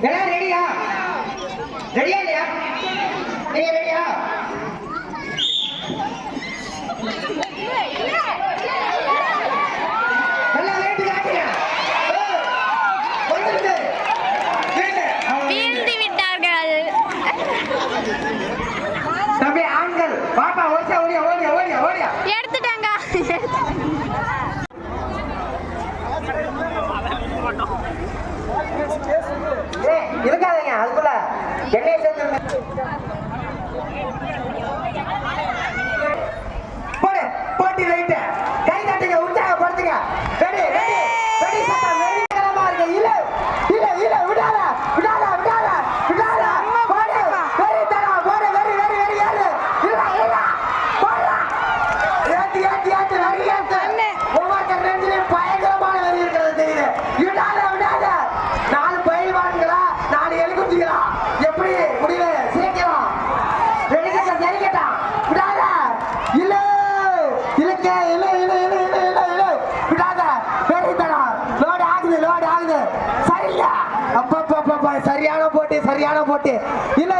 எல்லாம் ரெடியா ரெடியா இல்லையா? இருக்காதீங்க அதுக்குள்ள. என்னைய சேர்த்து சரியான போட்டி சரியான போட்டி. இல்ல